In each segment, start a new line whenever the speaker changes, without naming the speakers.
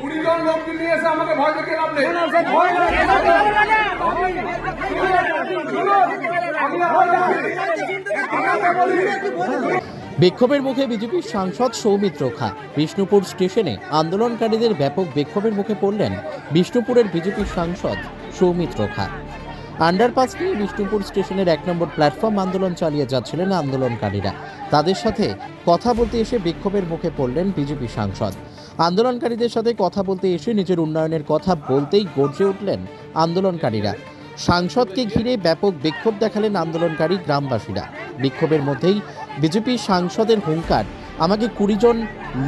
কুড়ি জন আমাকে ভয় লাভ নেই।
বিক্ষোভের মুখে বিজেপির সাংসদ সৌমিত্র খা বিষ্ণুপুর স্টেশনে আন্দোলনকারীদের ব্যাপক বিক্ষোভের মুখে পড়লেন বিষ্ণুপুরের বিজেপির সাংসদ সৌমিত্র খা। আন্ডারপাস নিয়ে বিষ্ণুপুর স্টেশনের এক নম্বর প্ল্যাটফর্ম আন্দোলন চালিয়ে যাচ্ছিলেন আন্দোলনকারীরা। তাদের সাথে কথা বলতে এসে বিক্ষোভের মুখে পড়লেন বিজেপি সাংসদ। আন্দোলনকারীদের সাথে কথা বলতে এসে নিজের উন্নয়নের কথা বলতেই গর্জে উঠলেন আন্দোলনকারীরা। সাংসদকে ঘিরে ব্যাপক বিক্ষোভ দেখালেন আন্দোলনকারী গ্রামবাসীরা। বিক্ষোভের মধ্যেই বিজেপি সাংসদের হুঙ্কার, আমাকে কুড়িজন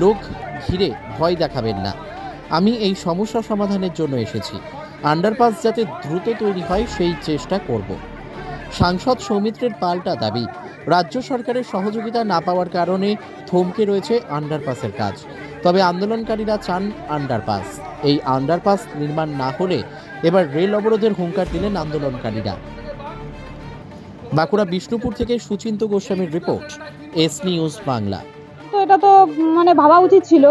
লোক ঘিরে ভয় দেখাবেন না। আমি এই সমস্যা সমাধানের জন্য এসেছি। আন্ডারপাস যাতে দ্রুত তৈরি হয়, সেই চেষ্টা করব। সাংসদ সৌমিত্রের পাল্টা দাবি। রাজ্য সরকারের সহযোগিতা না পাওয়ার কারণে থমকে রয়েছে আন্ডারপাসের কাজ। তবে আন্দোলনকারীরা চান আন্ডারপাস। এই আন্ডারপাস নির্মাণ না হলে এবার রেল অবরোধের হুঙ্কার দিলেন আন্দোলনকারীরা। বাঁকুড়া বিষ্ণুপুর থেকে সুচিন্ত গোস্বামীর রিপোর্ট, এস নিউজ বাংলা।
তো এটা তো মানে ভাবা উচিত ছিল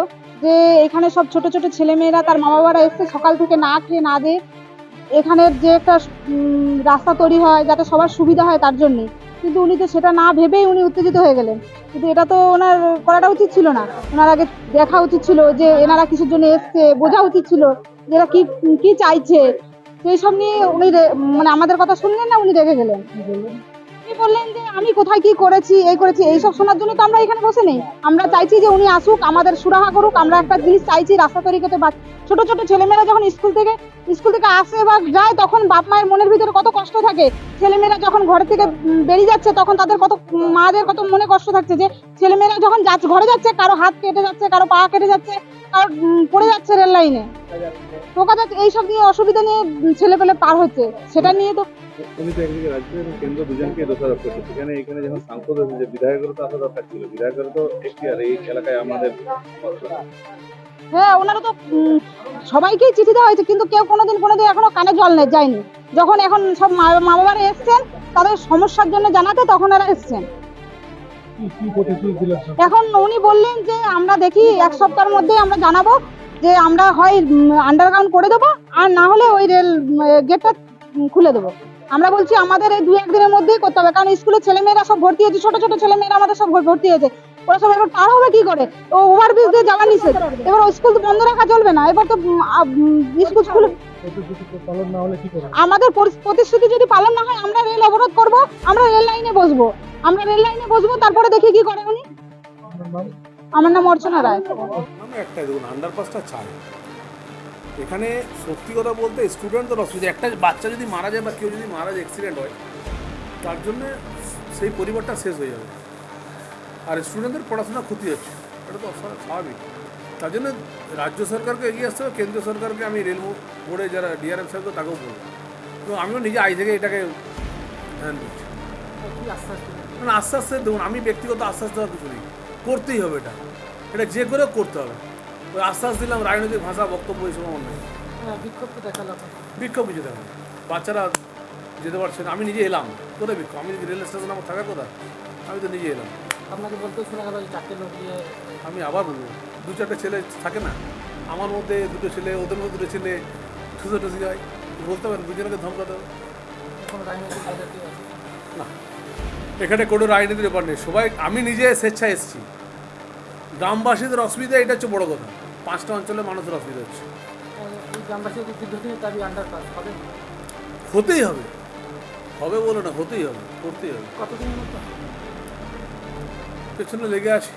যে এখানে সব ছোট ছোট ছেলেমেয়েরা, তার মা বাবারা এসছে সকাল থেকে না খেয়ে না দিয়ে এখানের যে একটা রাস্তা তৈরি হয়, যাতে সবার সুবিধা হয় তার জন্যে। কিন্তু উনি তো সেটা না ভেবেই উনি উত্তেজিত হয়ে গেলেন। কিন্তু এটা তো ওনার করাটা উচিত ছিল না। ওনার আগে দেখা উচিত ছিল যে এনারা কিসের জন্য এসছে, বোঝা উচিত ছিল যে এরা কি কি চাইছে। সেই সব নিয়ে উনি মানে আমাদের কথা শুনলেন না উনি রেগে গেলেন? বললেন যে, আমি কোথায় কি করেছি, এই করেছি, এইসব শোনার জন্য তো আমরা এখানে বসে নেই। আমরা চাইছি যে উনি আসুক, আমাদের সুরাহা করুক, আমরা একটা জিনিস চাইছি রাস্তা তৈরি করতে। বা- ছোট ছোট ছেলেমেয়েরা যখন স্কুল থেকে স্কুল থেকে আসে বা যায়, তখন বাপ মায়ের মনের ভিতরে কত কষ্ট থাকে। ছেলেমেয়েরা যখন ঘর থেকে বেরিয়ে যাচ্ছে, তখন তাদের কত, মাদের কত মনে কষ্ট থাকছে যে, ছেলেমেয়েরা যখন যাচ্ছে ঘরে যাচ্ছে, কারও হাত কেটে যাচ্ছে, কারও পা কেটে যাচ্ছে, কারও পড়ে যাচ্ছে রেল লাইনে। টোকা যাচ্ছে। এইসব নিয়ে অসুবিধা নিয়ে ছেলে পেলে পার হচ্ছে। সেটা নিয়ে তো
একদিকে রাজ্য এবং কেন্দ্র দুজনকে দোষারোপ করছে। সেখানে এখানে যখন সাংসদ এসেছে বিধায়কেরও তো আসা দরকার ছিল বিধায়কেরও তো একটি আর এই এলাকায় আমাদের
হ্যাঁ ওনারা তো সবাইকেই চিঠি দেওয়া হয়েছে কিন্তু কেউ কোনোদিন কোনোদিন এখনও কানে জল নেই যায়নি। যখন এখন সব মা মা বাবারা এসছেন তাদের সমস্যার জন্য জানাতে তখন এরা এসছেন। এখন উনি বললেন যে আমরা দেখি এক সপ্তাহের মধ্যে আমরা জানাব যে আমরা হয় আন্ডারগ্রাউন্ড করে দেবো আর না হলে ওই রেল গেটটা খুলে দেবো। আমরা বলছি আমাদের এই দু একদিনের মধ্যেই করতে হবে কারণ স্কুলের ছেলেমেয়েরা সব ভর্তি হয়েছে ছোট ছোট ছেলেমেয়েরা আমাদের সব ভর্তি হয়েছে। ওরা সব এবার পার হবে কি করে? ও ওভারব্রিজ দিয়ে যাওয়া নিষেধ এবার ওই স্কুল তো বন্ধ রাখা চলবে না এবার তো স্কুল স্কুল আমাদের প্রতিশ্রুতি যদি পালন না হয় আমরা রেল অবরোধ করব আমরা রেল লাইনে বসবো। আমরা রেল লাইনে বসবো তারপরে দেখি কি করে উনি। আমার নাম অর্চনা রায়।
আমি একটাই দেখুন আন্ডারপাসটা চাই এখানে সত্যি কথা বলতে স্টুডেন্টদের অসুবিধা একটা বাচ্চা যদি মারা যায় বা কেউ যদি মারা যায় অ্যাক্সিডেন্ট হয়, তার জন্যে সেই পরিবারটা শেষ হয়ে যাবে। আর স্টুডেন্টদের পড়াশোনা ক্ষতি হচ্ছে। এটা তো স্বাভাবিক। তার জন্য রাজ্য সরকারকে এগিয়ে আসতে হবে, কেন্দ্রীয় সরকারকে আমি রেল বোর্ডে যারা ডিআরএম সাহেব, তাকেও বলব। এবং আমিও নিজে আই থেকে এটাকে ধ্যান দিচ্ছি মানে আস্তে আস্তে দেখুন, আমি ব্যক্তিগত আশ্বাস দেওয়ার কিছু নেই। করতেই হবে এটা। এটা যে করেও করতে হবে। আশ্বাস দিলাম রাজনৈতিক ভাষা বক্তব্য এইসব আমার নেই বিক্ষোভ কিছু দেখো বাচ্চারা যেতে পারছে না। আমি নিজে এলাম। কোথায় বিক্ষোভ? আমি যদি রেল স্টেশন আমার থাকা কোথায় আমি তো নিজে এলাম।
আপনাকে বলতেও শোনা গেল চারটে লোক নিয়ে
আমি আবার বলব দু চারটে ছেলে থাকে না। আমার মধ্যে দুটো ছেলে ওদের মধ্যে দুটো ছেলে ঠুসে ঠুসি হয় বলতে পারেন দুজনকে ধমকাতে হবে না। এখানে কোনো রাজনীতির ব্যাপার নেই। সবাই আমি নিজে স্বেচ্ছায় এসেছি। গ্রামবাসীদের অসুবিধা এটা হচ্ছে বড় কথা। পাঁচটা অঞ্চলে মানুষের অসুবিধা হচ্ছে। হতেই হবে। হবে বলে না হতেই হবে করতেই হবে। পেছনে লেগে আছে।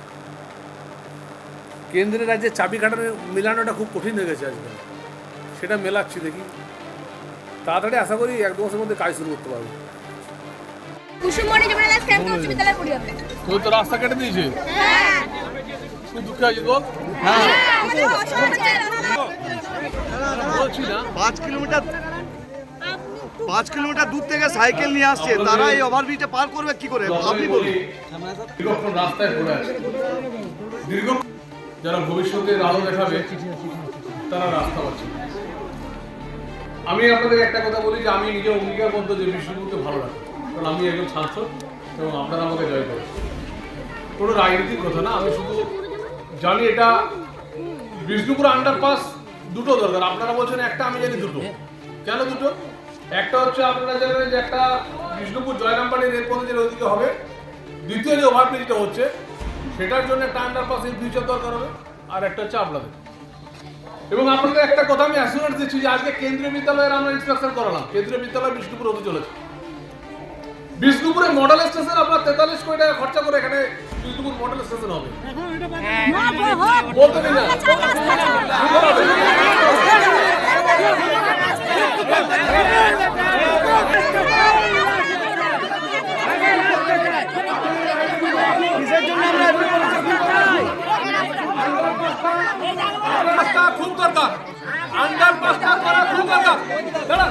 কেন্দ্রের রাজ্যে চাবি কাটানো মেলানোটা খুব কঠিন হয়ে গেছে আজকাল। সেটা মেলাচ্ছি দেখি। তাড়াতাড়ি আশা করি এক দু মাসের মধ্যে কাজ শুরু করতে পারব।
তুই তো রাস্তা কেটে দিয়েছে। তুই দুঃখে আছিস
পাঁচ কিলোমিটার দূর থেকে সাইকেল নিয়ে আসছে, তারা এই ওভারব্রিজটা পার করবে কি করে? আপনি বলুন।
দীর্ঘক্ষণ রাস্তায় পড়ে আছে। দীর্ঘ যারা আলো দেখাবে, তারা রাস্তা পাচ্ছে আমি আপনাদের একটা কথা বলি যে আমি নিজে অঙ্গীকারবদ্ধ যে বিষ্ণুপুরকে ভালো রাখি কারণ আমি একজন সাংসদ এবং আপনারা আমাকে জয় করেন। কোনো রাজনীতির কথা না, আমি শুধু জানি এটা বিষ্ণুপুর আন্ডারপাস দুটো দরকার। আপনারা বলছেন একটা, আমি জানি দুটো। কেন দুটো? একটা হচ্ছে আপনারা জানেন যে একটা বিষ্ণুপুর জয়রামবাড়ি রেলপথে যে ওইদিকে হবে। দ্বিতীয় যে ওভারব্রিজটা হচ্ছে, সেটার জন্য একটা আন্ডারপাস ইন ফিউচার দরকার হবে, আর একটা হচ্ছে আপনাদের। এবং আপনাদের একটা কথা আমি অ্যাসুরেন্স দিচ্ছি যে আজকে কেন্দ্রীয় বিদ্যালয়ের আমরা ইনস্ট্রাকশন করালাম। কেন্দ্রীয় বিদ্যালয় বিষ্ণুপুর হতে চলেছে। বিষ্ণুপুরে মডেল স্টেশন আপনার তেতাল্লিশ কোটি টাকা খরচা করে এখানে বিষ্ণুপুর মডেল স্টেশন হবে। বলতে খুব দরকার। আন্ডারপাসটা করা খুব দরকার। দাঁড়ান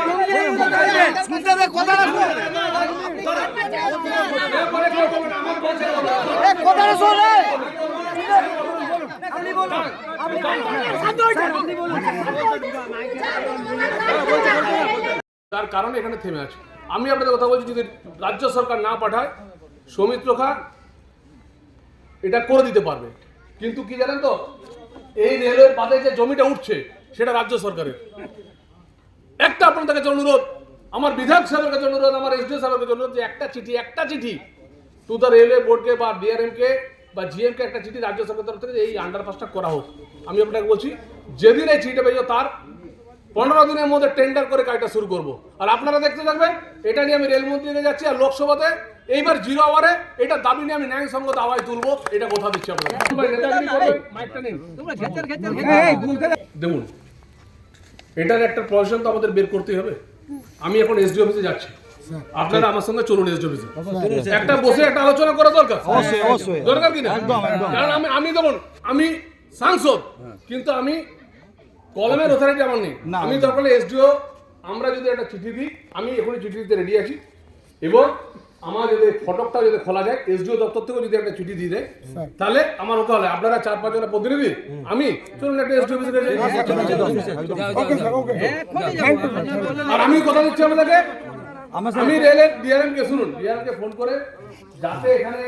আপনাকে বলি, আপনাকে বলি, এরপরে কেউ বলবে না, আমার বলছে কথা। তার কারণে এখানে থেমে আছে। আমি আপনাদের কথা বলছি যদি রাজ্য সরকার না পাঠায় সৌমিত্র খা এটা করে দিতে পারবে। কিন্তু কি জানেন তো এই রেলওয়ের বাদে যে জমিটা উঠছে সেটা রাজ্য সরকারের। একটা আপনাদের কাছে অনুরোধ আমার বিধায়ক সাহেবের কাছে অনুরোধ আমার এসডিও সাহেবের কাছে অনুরোধ যে একটা চিঠি একটা চিঠি টু দ্য রেলওয়ে বোর্ডকে বা ডিআরএম কে বা জিএম কে একটা চিঠি রাজ্য সরকার তরফ থেকে এই আন্ডারপাসটা করা হোক। আমি আপনাকে বলছি যেদিন এই চিঠিটা পেয়ে তার পনেরো দিনের মধ্যে টেন্ডার করে কাজটা শুরু করব। আর আপনারা দেখতে থাকবেন এটা নিয়ে আমি রেলমন্ত্রীকে যাচ্ছি আর লোকসভাতে এইবার জিরো আওয়ারে এটা দাবি নিয়ে আমি ন্যায়সঙ্গত আওয়াজ তুলবো এটা কথা দিচ্ছি আপনাদের নিন। দেখুন এটার একটা প্রয়োজন তো আমাদের বের করতেই হবে। আমি এখন এসডি অফিসে যাচ্ছি। আপনারা আমার সঙ্গে চলুন এসডি অফিসে একটা বসে একটা আলোচনা করা দরকার। দরকার কিনা? কারণ আমি আমি যেমন আমি সাংসদ কিন্তু আমি কলমের অথরিটি আমার নেই। আমি দরকার এসডিও আমরা যদি একটা চিঠি দিই আমি এখনই চিঠি দিতে রেডি আছি। এবং আমার যদি ফটকটা যদি খোলা যায় এসডিও দপ্তর থেকে যদি একটা চিঠি দিয়ে দেয় তাহলে আমার ওকে হলে আপনারা চার পাঁচ জনের প্রতিনিধি আমি চলুন একটা এসডিও অফিসে যাই। আর আমি কথা দিচ্ছি আপনাদেরকে আমি রেলের ডিআরএম কে শুনুন ডিআরএম কে ফোন করে যাতে এখানে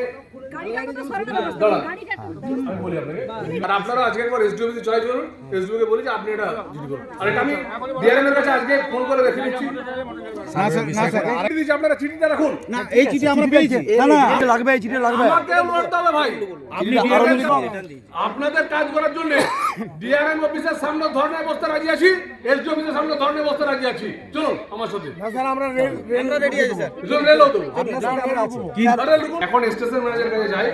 আমি বলি আপনাকে। আর আপনারা আজকে একবার এসডিও অফিসে চয়েস করুন এসডিও কে বলি যে আপনি এটা জিডি করুন। আর এটা আমি ডিআরএম এর কাছে আজকে ফোন করে রেখে দিচ্ছি আপনারা চিঠিটা রাখুন।
এই চিঠি আমরা পেয়েছি। না না। লাগবে এই চিঠি লাগবে।
আমাকে লড়তে হবে ভাই। আপনি আপনাদের কাজ করার জন্য ডিআরএম অফিসের সামনে ধর্ণায় বসতে রাজি আছি। এসডি অফিসের সামনে ধর্ণায় বসতে রাজি আছি। চলুন আমার সাথে। ঢুকুন। এখন স্টেশন ম্যানেজার কাছে যাই।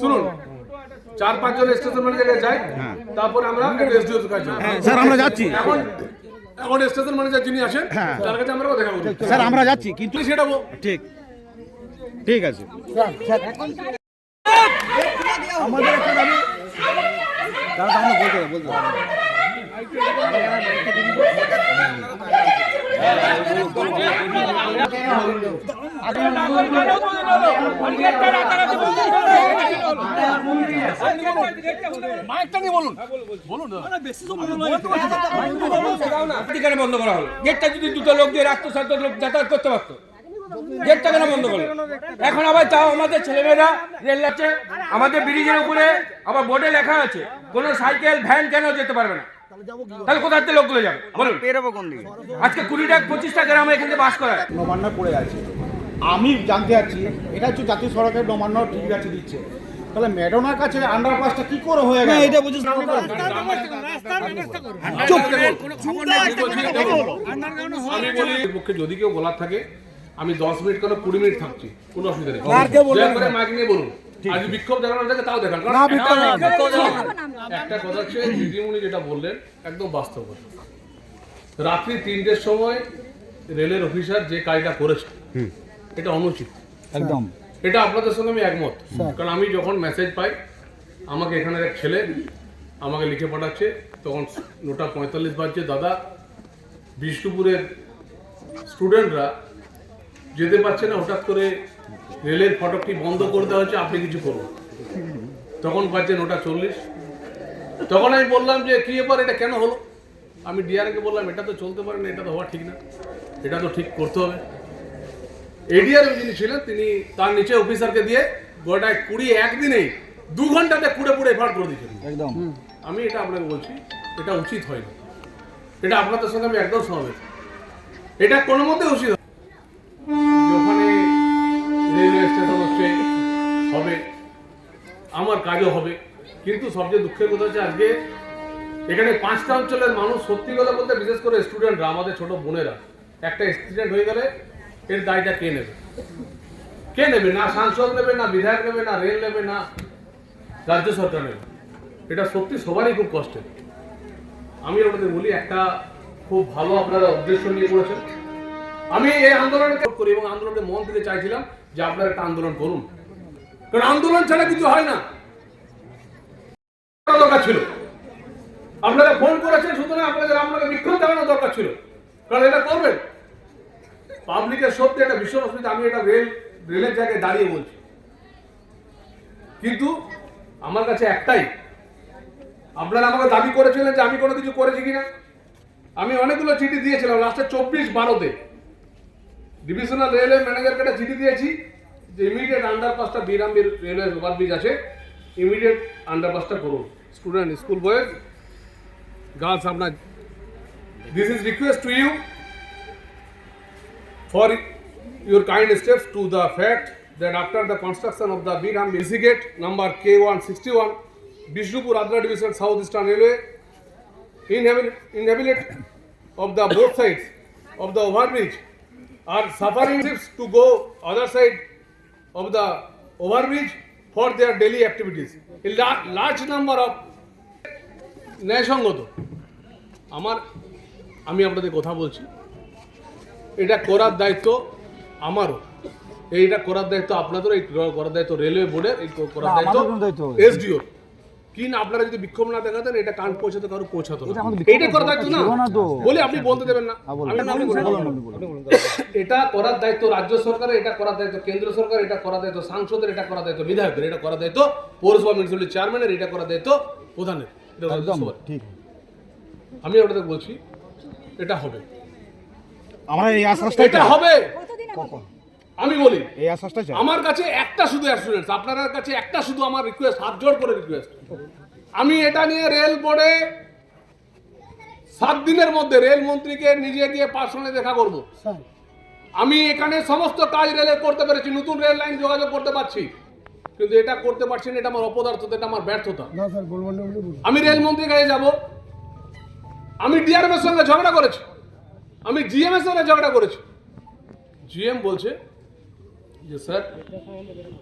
শুনুন চার পাঁচ জন স্টেশন ম্যানেজার কাছে যাই। তারপরে আমরা এসডিও কাছে যাই।
স্যার আমরা যাচ্ছি।
এখন এখন স্টেশন ম্যানেজার যিনি আছেন তার কাছে আমরা দেখা করি
স্যার আমরা যাচ্ছি কিন্তু
সেটাবো
ঠিক। ঠিক আছে। আমাদের একটা দাবি দাদা আমরা বলতে
বন্ধ করা হলো গেটটা যদি দুটো লোক দিয়ে রাখতো সাত লোক যাতায়াত করতে পারতো গেটটা কেন বন্ধ করল এখন আবার তাও আমাদের ছেলেমেয়েরা রেল যাচ্ছে আমাদের ব্রিজের উপরে, আবার বোর্ডে লেখা আছে, কোনো সাইকেল ভ্যান কেন যেতে পারবে না? তাহলে কোথার থেকে লোকগুলো যাবে? বলুন।
পেরোবো কোন দিকে?
আজকে কুড়িটা পঁচিশটা গ্রামে এখান থেকে বাস করা
নবান্ন পড়ে আছে। আমি জানতে চাচ্ছি এটা হচ্ছে জাতীয় সড়কের নবান্ন ঠিক আছে দিচ্ছে। তাহলে ম্যাডোনার কাছে আন্ডারপাসটা কি করে হয়ে গেল?
এটা বুঝিস
আমি বলি পক্ষে যদি কেউ বলার থাকে আমি দশ মিনিট কেন কুড়ি মিনিট থাকছি? কোনো অসুবিধা নেই। মাইক নিয়ে বলুন। আজ বিক্ষোভ দেখানোর থাকে তাও দেখান। কারণ একটা কথা হচ্ছে দিদিমণি যেটা বললেন একদম বাস্তব রাত্রি তিনটের সময় রেলের অফিসার যে কাজটা করেছে এটা অনুচিত।
একদম।
এটা আপনাদের সঙ্গে আমি একমত। কারণ আমি যখন মেসেজ পাই আমাকে এখানের এক ছেলে আমাকে লিখে পাঠাচ্ছে তখন নটা পঁয়তাল্লিশ বাজছে দাদা বিষ্ণুপুরের স্টুডেন্টরা যেতে পারছে না হঠাৎ করে রেলের ফটকটি বন্ধ করে দেওয়া হচ্ছে আপনি কিছু করুন। তখন পাচ্ছেন ওটা চল্লিশ। তখন আমি বললাম যে কি ব্যাপার এটা কেন হলো? আমি ডিআরকে বললাম এটা তো চলতে পারে না এটা তো হওয়া ঠিক না। এটা তো ঠিক করতে হবে। এডিআর যিনি ছিলেন তিনি তার নিচে অফিসারকে দিয়ে গোটায় কুড়ি একদিনেই দু ঘন্টাতে কুড়ে পুড়ে এফার্ট করে দিয়েছেন
একদম।
আমি এটা আপনাকে বলছি এটা উচিত হয়নি। এটা আপনাদের সঙ্গে আমি একদম সহমত এটা কোনো মতে উচিত স্টেশন হবে। আমার কাজও হবে। কিন্তু সবচেয়ে দুঃখের কথা হচ্ছে আজকে এখানে পাঁচটা অঞ্চলের মানুষ সত্যি কথা বলতে, বিশেষ করে স্টুডেন্টরা আমাদের ছোট বোনেরা। একটা অ্যাক্সিডেন্ট হয়ে গেলে এর দায়টা কে নেবে? কে নেবে? না সাংসদ নেবে, না বিধায়ক নেবে, না রেল নেবে, না রাজ্য সরকার নেবে। এটা সত্যি সবারই খুব কষ্টের। আমি আপনাদের বলি, একটা খুব ভালো আপনারা উদ্দেশ্য নিয়ে করেছেন। আমি এই আন্দোলনে করি এবং আন্দোলনের মন দিতে চাইছিলাম যে আপনারা একটা আন্দোলন করুন। কারণ আন্দোলন ছাড়া কিছু হয় না। দরকার ছিল। আপনারা ফোন করেছেন, সুতরাং আপনাদের আপনাকে বিক্ষোভ দেখানো দরকার ছিল। কারণ এটা করবেন। পাবলিকের সত্যি একটা বিশ্ব অসুবিধা, আমি এটা রেল, রেলের জায়গায় দাঁড়িয়ে বলছি। কিন্তু আমার কাছে একটাই, আপনারা আমাকে দাবি করেছিলেন যে আমি কোনো কিছু করেছি কিনা। আমি অনেকগুলো চিঠি দিয়েছিলাম, লাস্টে চব্বিশ বারোতে। ডিভিশনাল রেলওয়ে ম্যানেজার একটা চিঠি দিয়েছি যে ইমিডিয়েট আন্ডারপাসটা বিরামবীর রেলওয়ে ওভার ব্রিজ আছে। ইমিডিয়েট আন্ডারপাসটা করুন। স্টুডেন্ট স্কুল বয়েজ গার্লস আপনার this is request to you for your kind steps to the fact that after the construction of the Biram BC number K one sixty one Bishnupur Adra division south eastern railway inhabitants of the both sides of the overbridge are suffering trips to go other side of the overbridge for their daily activities. A la- large number of ন্যায়সঙ্গত আমার আমি আপনাদের কথা বলছি এটা করার দায়িত্ব আমারও এইটা করার দায়িত্ব আপনাদেরও এই করার দায়িত্ব রেলওয়ে বোর্ডের এই করার দায়িত্ব এসডিও কি না আপনারা যদি বিক্ষোভ না দেখাতেন এটা কান পৌঁছাতে কারও পৌঁছাতো না। এইটা করার দায়িত্ব না। বলে আপনি বলতে দেবেন না। আমি এটা করার দায়িত্ব রাজ্য সরকারের এটা করার দায়িত্ব কেন্দ্র সরকার এটা করার দায়িত্ব সাংসদের এটা করার দায়িত্ব বিধায়কের এটা করার দায়িত্ব পৌরসভা মিউনিসিপালিটি চেয়ারম্যানের এটা করার দায়িত্ব প্রধানের। এটা
ঠিক।
আমি আপনাদের বলছি এটা হবে।
আমরা এই আশ্বাসটা
এটা হবে। আমি বলি
এই আশ্বাসটা
আমার কাছে একটা শুধু অ্যাসুরেন্স আপনার কাছে একটা শুধু আমার রিকোয়েস্ট হাত জোড় করে রিকোয়েস্ট আমি এটা নিয়ে রেল বোর্ডে সাত দিনের মধ্যে রেল মন্ত্রীকে নিজে গিয়ে পার্সোনালি দেখা করব। আমি এখানে সমস্ত কাজ রেলে করতে পেরেছি নতুন রেল লাইন যোগাযোগ করতে পারছি। কিন্তু এটা করতে পারছি না এটা আমার অপদার্থতা এটা আমার ব্যর্থতা। আমি রেল মন্ত্রীর কাছে যাব। আমি ডিআরএম এর সঙ্গে ঝগড়া করেছি। আমি জিএম এর সঙ্গে ঝগড়া করেছি। জিএম বলছে যে স্যার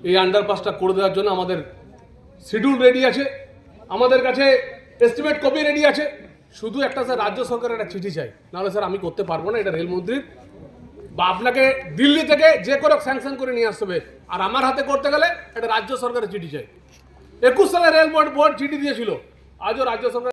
এই আন্ডারপাসটা করে দেওয়ার জন্য আমাদের শিডিউল রেডি আছে। আমাদের কাছে এস্টিমেট কপি রেডি আছে। শুধু একটা স্যার রাজ্য সরকারের একটা চিঠি চাই। নাহলে স্যার আমি করতে পারব না, এটা রেলমন্ত্রীর। বা আপনাকে দিল্লি থেকে যে করে স্যাংশন করে নিয়ে আসতে হবে। আর আমার হাতে করতে গেলে এটা রাজ্য সরকারের চিঠি চাই। একুশ সালে রেল বোর্ড বোর্ড চিঠি দিয়েছিল। আজও রাজ্য সরকার